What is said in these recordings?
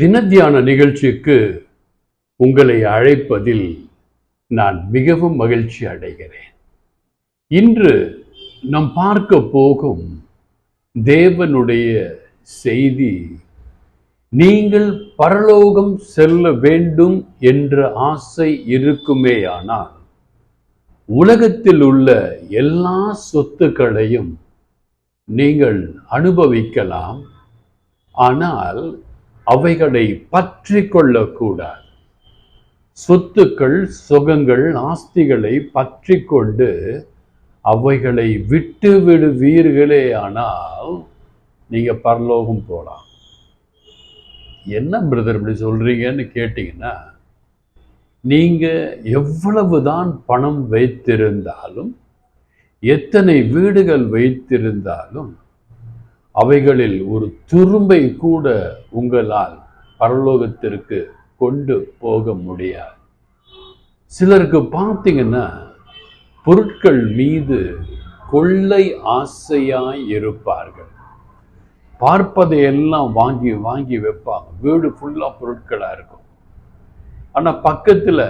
தினத்தியான நிகழ்ச்சிக்கு உங்களை அழைப்பதில் நான் மிகவும் மகிழ்ச்சி அடைகிறேன். இன்று நாம் பார்க்க போகும் தேவனுடைய செய்தி நீங்கள் பரலோகம் செல்ல வேண்டும் என்ற ஆசை இருக்குமேயானால் உலகத்தில் உள்ள எல்லா சொத்துக்களையும் நீங்கள் அனுபவிக்கலாம். ஆனால் அவைகளை பற்றி கொள்ளக்கூடாது சொத்துக்கள் சுகங்கள் ஆஸ்திகளை பற்றி கொண்டு அவைகளை விட்டு விடுவீர்களே ஆனால் நீங்கள் பரலோகம் போகலாம் என்ன பிரதர் இப்படி கேட்டிங்கன்னால் நீங்கள் எவ்வளவு தான் பணம் வைத்திருந்தாலும் எத்தனை வீடுகள் வைத்திருந்தாலும் அவைகளில் ஒரு துரும்பை கூட உங்களால் பரலோகத்திற்கு கொண்டு போக முடியாது. சிலருக்கு பார்த்தீங்கன்னா பொருட்கள் மீது கொள்ளை ஆசையாய் இருப்பார்கள். பார்ப்பதையெல்லாம் வாங்கி வாங்கி வைப்பாங்க வீடு ஃபுல்லாக பொருட்களாக இருக்கும். ஆனால் பக்கத்தில்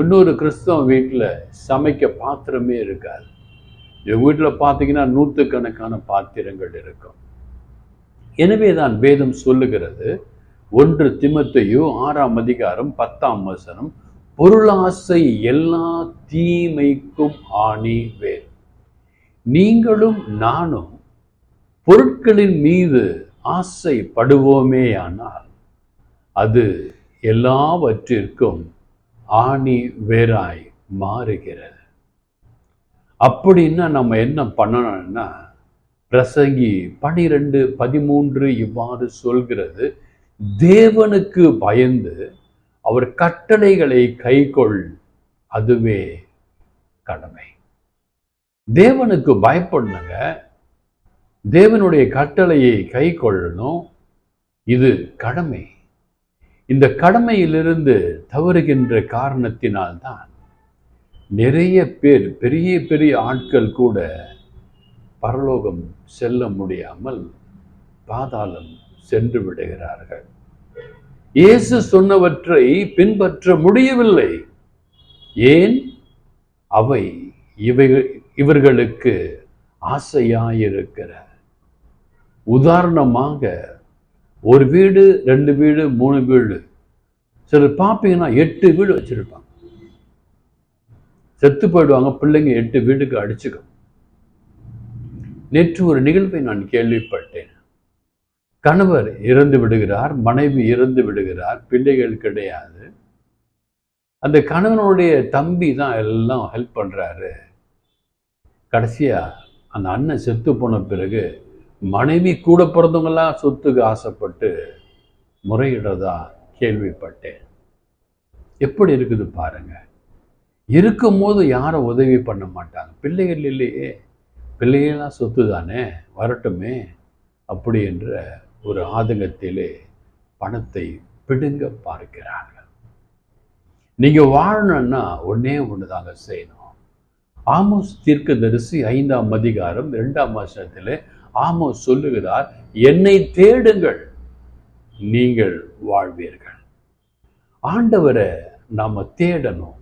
இன்னொரு கிறிஸ்தவ வீட்டில் சமைக்க பாத்திரமே இருக்காது. எங்கள் வீட்டில் பார்த்தீங்கன்னா நூற்றுக்கணக்கான பாத்திரங்கள் இருக்கும். எனவே தான் வேதம் சொல்லுகிறது ஒன்று திமத்தையோ ஆறாம் அதிகாரம் பத்தாம் வசனம் பொருளாசை எல்லா தீமைக்கும் ஆணி வேர் நீங்களும் நானும் பொருட்களின் மீது ஆசைப்படுவோமேயானால் அது எல்லாவற்றிற்கும் ஆணி வேறாய் மாறுகிறது. அப்படின்னா நம்ம என்ன பண்ணணும்னா பிரசங்கி பனிரெண்டு பதிமூன்று இவ்வாறு சொல்கிறது தேவனுக்கு பயந்து அவர் கட்டளைகளை கைகொள் அதுவே கடமை. தேவனுக்கு பயப்படணுங்க தேவனுடைய கட்டளையை கை கொள்ளணும் இது கடமை. இந்த கடமையிலிருந்து தவறுகின்ற காரணத்தினால்தான் நிறைய பேர் பெரிய பெரிய ஆட்கள் கூட பரலோகம் செல்ல முடியாமல் பாதாளம் சென்று விடுகிறார்கள். இயேசு சொன்னவற்றை பின்பற்ற முடியவில்லை. ஏன்? அவை இவை இவர்களுக்கு ஆசையாயிருக்கிற. உதாரணமாக ஒரு வீடு ரெண்டு வீடு மூணு வீடு சிலர் பார்ப்பீங்கன்னா எட்டு வீடு வச்சுருப்பாங்க. செத்து போயிடுவாங்க பிள்ளைங்க எட்டு வீட்டுக்கு அடிச்சுக்கும். நேற்று ஒரு நிகழ்வை நான் கேள்விப்பட்டேன். கணவர் இறந்து விடுகிறார் மனைவி இறந்து விடுகிறார் பிள்ளைகள் கிடையாது. அந்த கணவனுடைய தம்பி தான் எல்லாம் ஹெல்ப் பண்றாரு. கடைசியா அந்த அண்ணன் செத்து போன பிறகு மனைவி கூட பிறந்தவங்களாம் சொத்துக்கு ஆசைப்பட்டு முறையிடுறதா கேள்விப்பட்டேன். எப்படி இருக்குது பாருங்க. இருக்கும் போது யாரும் உதவி பண்ண மாட்டாங்க. பிள்ளைகள் இல்லையே. பிள்ளைகள்லாம் சொத்து தானே வரட்டுமே. அப்படி என்ற ஒரு ஆதங்கத்திலே பணத்தை பிடுங்க பார்க்கிறார்கள். நீங்க வாழணும்னா ஒன்னே ஒன்று தாங்க செய்யணும். ஆமோஸ் தீர்க்கதரிசி ஐந்தாம் அதிகாரம் இரண்டாம் வருஷத்திலே ஆமோஸ் சொல்லுகிறார் என்னை தேடுங்கள் நீங்கள் வாழ்வீர்கள். ஆண்டவரை நாம தேடணும்.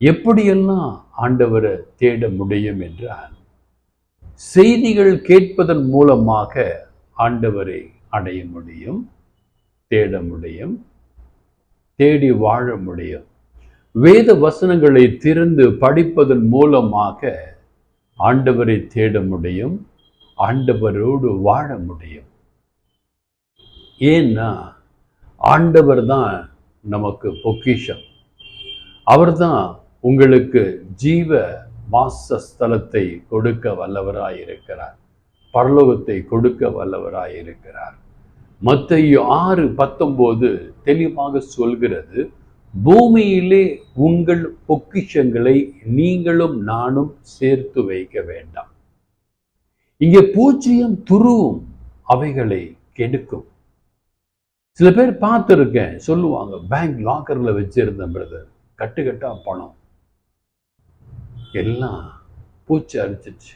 எப்படியெல்லாம் ஆண்டவரை தேட முடியும் என்றால் செய்திகள் கேட்பதன் மூலமாக ஆண்டவரை அடைய முடியும் தேட முடியும் தேடி வாழ முடியும். வேத வசனங்களை திறந்து படிப்பதன் மூலமாக ஆண்டவரை தேட முடியும் ஆண்டவரோடு வாழ முடியும். ஏன்னா ஆண்டவர் தான் நமக்கு பொக்கிஷம். அவர்தான் உங்களுக்கு ஜீவ வாசஸ்தலத்தை கொடுக்க வல்லவராய் இருக்கிறார் பரலோகத்தை கொடுக்க வல்லவராய் இருக்கிறார் ஆறு பத்தொம்போது தெளிவாக சொல்கிறது பூமியிலே உங்கள் பொக்கிஷங்களை நீங்களும் நானும் சேர்த்து வைக்க வேண்டாம். இங்கே பூச்சியம் துருவும் அவைகளை கெடுக்கும். சில பேர் பார்த்துருக்கேன் சொல்லுவாங்க பேங்க் லாக்கர்ல வச்சிருந்தேன் பிரதர் கட்டு பணம். எல்லாம் பூச்சி அரிச்சிச்சு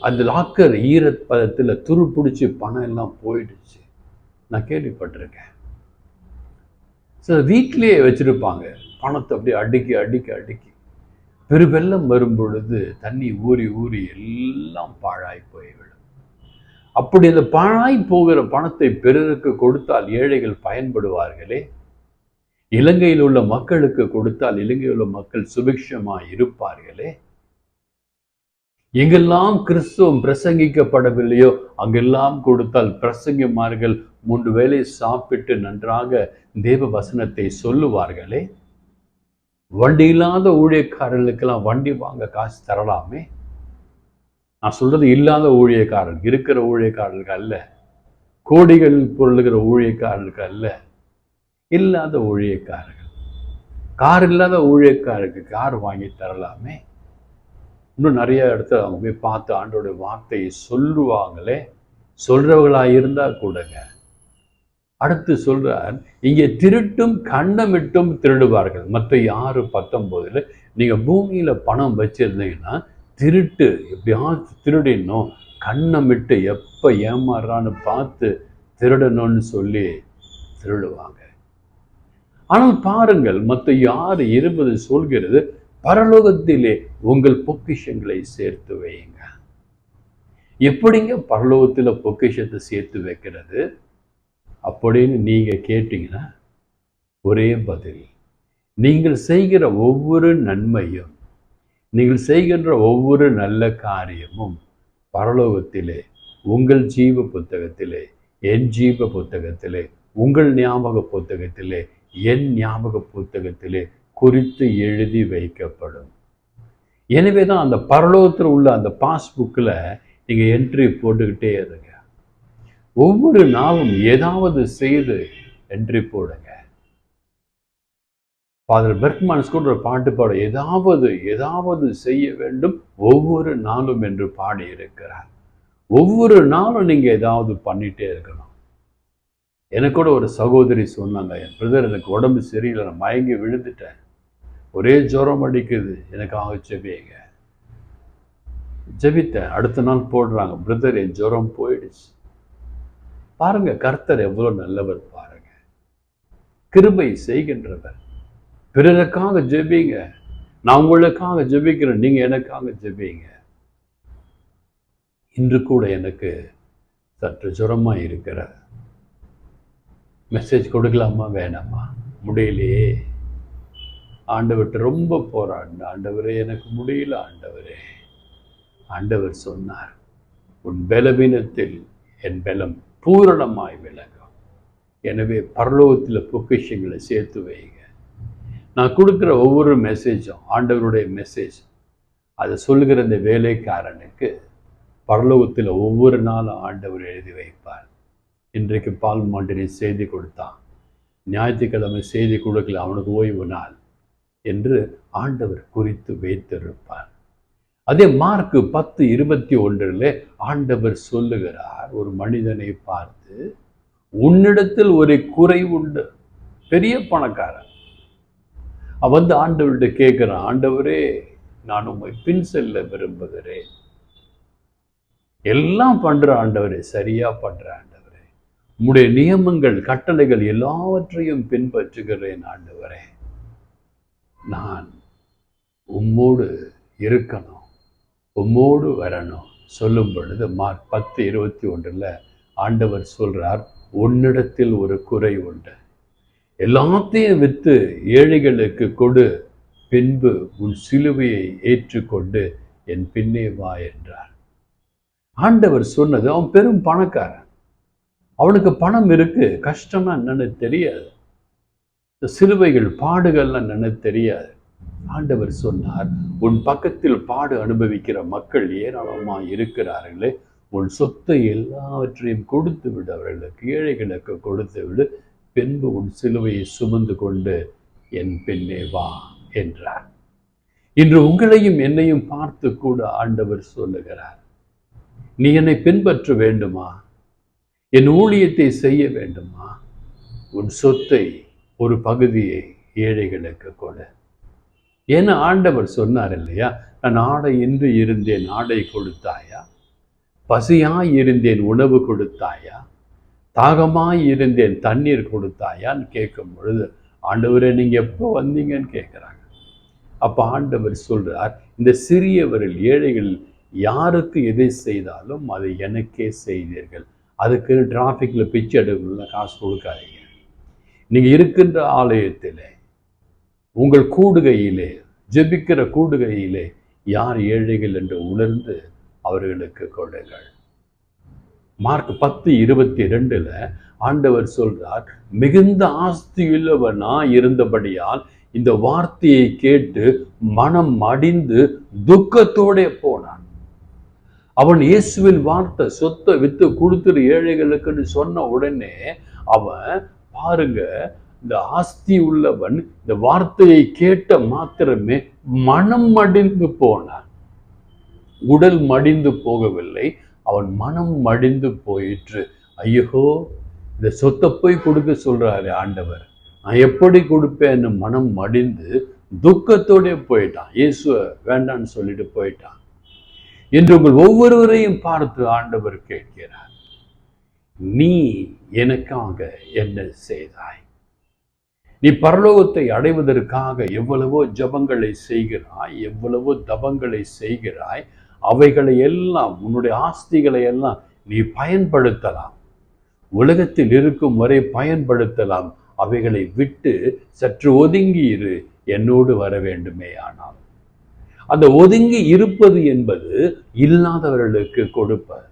அந்த லாக்கர் ஈரப்பதத்தில் துரு பிடிச்சி பணம் எல்லாம் போயிடுச்சு. நான் கேள்விப்பட்டிருக்கேன். சில வீட்டிலேயே வச்சிருப்பாங்க. பணத்தை அப்படியே அடுக்கி அடுக்கி அடுக்கி. பெருவெள்ளம் வரும் பொழுது தண்ணி ஊறி ஊறி எல்லாம் பாழாய் போய்விடும். அப்படி அந்த பாழாய் போகிற பணத்தை பிறருக்கு கொடுத்தால் ஏழைகள் பயன்படுவார்களே. இலங்கையில் உள்ள மக்களுக்கு கொடுத்தால் இலங்கையில் உள்ள மக்கள் சுபிக்ஷமாக இருப்பார்களே எங்கெல்லாம் கிறிஸ்துவம் பிரசங்கிக்கப்படவில்லையோ அங்கெல்லாம் கொடுத்தால் பிரசங்கிமார்கள் மூன்று வேளை சாப்பிட்டு நன்றாக தேவ வசனத்தை சொல்லுவார்களே? வண்டி இல்லாத ஊழியக்காரர்களுக்கெல்லாம் வண்டி வாங்க காசு தரலாமே? நான் சொல்றது இல்லாத ஊழியக்காரர் இருக்கிற ஊழியக்காரர்களுக்கு அல்ல. கோடிகள் பொருளுகிற ஊழியக்காரர்களுக்கு அல்ல. இல்லாத ஊழியக்காரர்கள். கார் இல்லாத ஊழியக்காரருக்கு கார் வாங்கி தரலாமே? இன்னும் நிறைய இடத்துல அவங்க போய் பார்த்து ஆண்டோட வார்த்தையை சொல்லுவாங்களே? சொல்றவர்களா இருந்தா கூடங்க. அடுத்து சொல்றார் இங்கே திருட்டும் கண்ணமிட்டும் திருடுவார்கள். மற்ற யாரு பத்தொன்பதுல நீங்க பூமியில பணம் வச்சிருந்தீங்கன்னா திருட்டு எப்படியாவது திருடினோம் கண்ணமிட்டு எப்ப ஏமாறுறான்னு பார்த்து திருடணும்னு சொல்லி திருடுவாங்க. ஆனால் பாருங்கள் மற்ற யார் இருபது சொல்கிறது பரலோகத்திலே உங்கள் பொக்கிஷங்களை சேர்த்து வையுங்க. எப்படிங்க பரலோகத்தில் பொக்கிஷத்தை சேர்த்து வைக்கிறது? அப்படின்னு நீங்க கேட்டிங்கன்னா ஒரே பதில். நீங்கள் செய்கிற ஒவ்வொரு நன்மையும் நீங்கள் செய்கின்ற ஒவ்வொரு நல்ல காரியமும் பரலோகத்திலே உங்கள் ஜீவ புத்தகத்திலே என் ஜீவ புத்தகத்திலே உங்கள் ஞாபக புத்தகத்திலே என் ஞாபக புத்தகத்திலே குறித்து எழுதி வைக்கப்படும். எனவே தான் அந்த பரலோகத்தில் உள்ள அந்த பாஸ்புக்கில் நீங்கள் என்ட்ரி போட்டுக்கிட்டே இருங்க. ஒவ்வொரு நாளும் ஏதாவது செய்து என்ட்ரி போடுங்க. ஃபாதர் பெர்க்மான்ஸ் கூட ஒரு பாட்டு பாட ஏதாவது ஏதாவது செய்ய வேண்டும். ஒவ்வொரு நாளும் என்று பாடி இருக்கிறார் ஒவ்வொரு நாளும் நீங்கள் ஏதாவது பண்ணிட்டே இருக்கணும் எனக்கு கூட ஒரு சகோதரி சொன்னாங்க என் பிரதர் எனக்கு உடம்பு சரியில்லை நான் மயங்கி விழுந்துட்டேன். ஒரே ஜுரம் அடிக்குது எனக்காக ஜெபிங்க. ஜெபித்தேன். அடுத்த நாள் போடுறாங்க பிரதர் என் ஜுரம் போயிடுச்சு. பாருங்க கர்த்தர் எவ்வளோ நல்லவர் பாருங்க. கிருபை செய்கின்றவர். பிறருக்காக ஜெபிங்க. நான் உங்களுக்காக ஜெபிக்கிறேன் நீங்க எனக்காக ஜெபிங்க. இன்று கூட எனக்கு சற்று ஜுரமா இருக்கிற மெசேஜ் கொடுக்கலாமா வேணாமா? முடியலையே. ஆண்டவர்கிட்ட ரொம்ப போராடின. ஆண்டவரே எனக்கு முடியல ஆண்டவரே. ஆண்டவர் சொன்னார் உன் பலவீனத்தில் என் பலம் பூரணமாய் விளங்கும். எனவே பரலோகத்தில் பொக்கிஷங்களை சேர்த்து வைங்க நான் கொடுக்குற ஒவ்வொரு மெசேஜும் ஆண்டவருடைய மெசேஜ் அதை சொல்லுகிற இந்த வேலைக்காரனுக்கு பரலோகத்தில் ஒவ்வொரு நாளும் ஆண்டவர் எழுதி வைப்பார். இன்றைக்கு பால் மாண்டினை செய்தி கொடுத்தான். ஞாயிற்றுக்கிழமை செய்தி கொடுக்கல அவனுக்கு ஓய்வு நாள் என்று ஆண்டவர் குறித்து வைத்திருப்பார். அதே மார்க்கு பத்து இருபத்தி ஒன்றில் ஆண்டவர் சொல்லுகிறார் ஒரு மனிதனை பார்த்து உன்னிடத்தில் ஒரு குறை உண்டு பெரிய பணக்காரன். அவன் வந்து ஆண்டவர்கிட்ட கேட்குறான் ஆண்டவரே நான் உண்மை பின் செல்ல விரும்புகிறேன். எல்லாம் பண்ற ஆண்டவரே சரியா பண்ணுற ஆண்டவர். உம்முடைய நியமங்கள் கட்டளைகள் எல்லாவற்றையும் பின்பற்றுகிறேன் ஆண்டவரே. நான் உம்மோடு இருக்கணும் உம்மோடு வரணும். சொல்லும் பொழுது மார்க் பத்து இருபத்தி ஒன்றில் ஆண்டவர் சொல்றார் உன்னிடத்தில் ஒரு குறை உண்டு. எல்லாத்தையும் விற்று ஏழைகளுக்கு கொடு பின்பு உன் சிலுவையை ஏற்றுக்கொண்டு என் பின்னே வா என்றார். ஆண்டவர் சொன்னது அவன் பெரும் பணக்காரன். அவனுக்கு பணம் இருக்கு கஷ்டம்னா என்னன்னு தெரியாது. இந்த சிலுவைகள் பாடுகள்லாம் என்னன்னு தெரியாது. ஆண்டவர் சொன்னார் உன் பக்கத்தில் பாடு அனுபவிக்கிற மக்கள் ஏராளமாக இருக்கிறார்களே உன் சொத்தை எல்லாவற்றையும் கொடுத்து விடு அவர்களுக்கு ஏழைகளுக்கு கொடுத்து விடு பின்பு உன் சிலுவையை சுமந்து கொண்டு என் பின்னே வா என்றார். இன்று உங்களையும் என்னையும் பார்த்து கூட ஆண்டவர் சொல்லுகிறார் நீ என்னை பின்பற்ற வேண்டுமா? என் ஊழியத்தை செய்ய வேண்டுமா? உன் சொத்தை ஒரு பகுதியை ஏழைகளுக்கு கொடு. என ஆண்டவர் சொன்னார் இல்லையா? நான் ஆடை இன்று இருந்தேன் ஆடை கொடுத்தாயா? பசியாய் இருந்தேன் உணவு கொடுத்தாயா? தாகமாய் இருந்தேன் தண்ணீர் கொடுத்தாயான்னு கேட்கும் பொழுது ஆண்டவரே நீங்கள் எப்போ வந்தீங்கன்னு கேட்குறாங்க. அப்போ ஆண்டவர் சொல்கிறார் இந்த சிறியவரில் ஏழைகள் யாருக்கு எதை செய்தாலும் அதை எனக்கே செய்தீர்கள். அதுக்கு டிராஃபிக்கில் பிச்சை எடுக்கணும்ல காசு கொடுக்காதீங்க. நீங்க இருக்கின்ற ஆலயத்தில் உங்கள் கூடுகையிலே ஜெபிக்கிற கூடுகையிலே யார் ஏழைகள் என்று உணர்ந்து அவர்களுக்கு கொடுங்கள் மார்க் பத்து இருபத்தி ரெண்டில் ஆண்டவர் சொல்றார் மிகுந்த ஆஸ்தியுள்ளவனா இருந்தபடியால் இந்த வார்த்தையை கேட்டு மனம் மடிந்து துக்கத்தோட போ. அவன் இயேசுவின் வார்த்தை சொத்தை வித்து கொடுத்துரு ஏழைகளுக்குன்னு சொன்ன உடனே அவன் பாருங்க இந்த ஆஸ்தி உள்ளவன் இந்த வார்த்தையை கேட்ட மாத்திரமே மனம் மடிந்து போனான். உடல் மடிந்து போகவில்லை அவன் மனம் மடிந்து போயிற்று. ஐயோ இந்த சொத்தை போய் கொடுக்க சொல்றாரு ஆண்டவர். நான் எப்படி கொடுப்பேன்னு மனம் மடிந்து துக்கத்தோடே போயிட்டான். இயேசுவ வேண்டான்னு சொல்லிட்டு போயிட்டான். என்று உங்கள் ஒவ்வொருவரையும் பார்த்து ஆண்டவர் கேட்கிறார். நீ எனக்காக என்ன செய்தாய்? நீ பரலோகத்தை அடைவதற்காக எவ்வளவோ ஜபங்களை செய்கிறாய் எவ்வளவோ தபங்களை செய்கிறாய் அவைகளை எல்லாம் உன்னுடைய ஆஸ்திகளை எல்லாம் நீ பயன்படுத்தலாம். உலகத்தில் இருக்கும் வரை பயன்படுத்தலாம். அவைகளை விட்டு சற்று ஒதுங்கி இரு என்னோடு வர வேண்டுமே ஆனால். அந்த ஒதுங்கி இருப்பது என்பது இல்லாதவர்களுக்கு கொடுப்பார்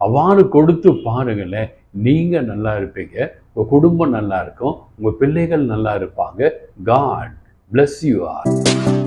அவ்வாறு கொடுத்து பாருங்களேன் நீங்க நல்லா இருப்பீங்க உங்க குடும்பம் நல்லா இருக்கும் உங்க பிள்ளைகள் நல்லா இருப்பாங்க. God bless you are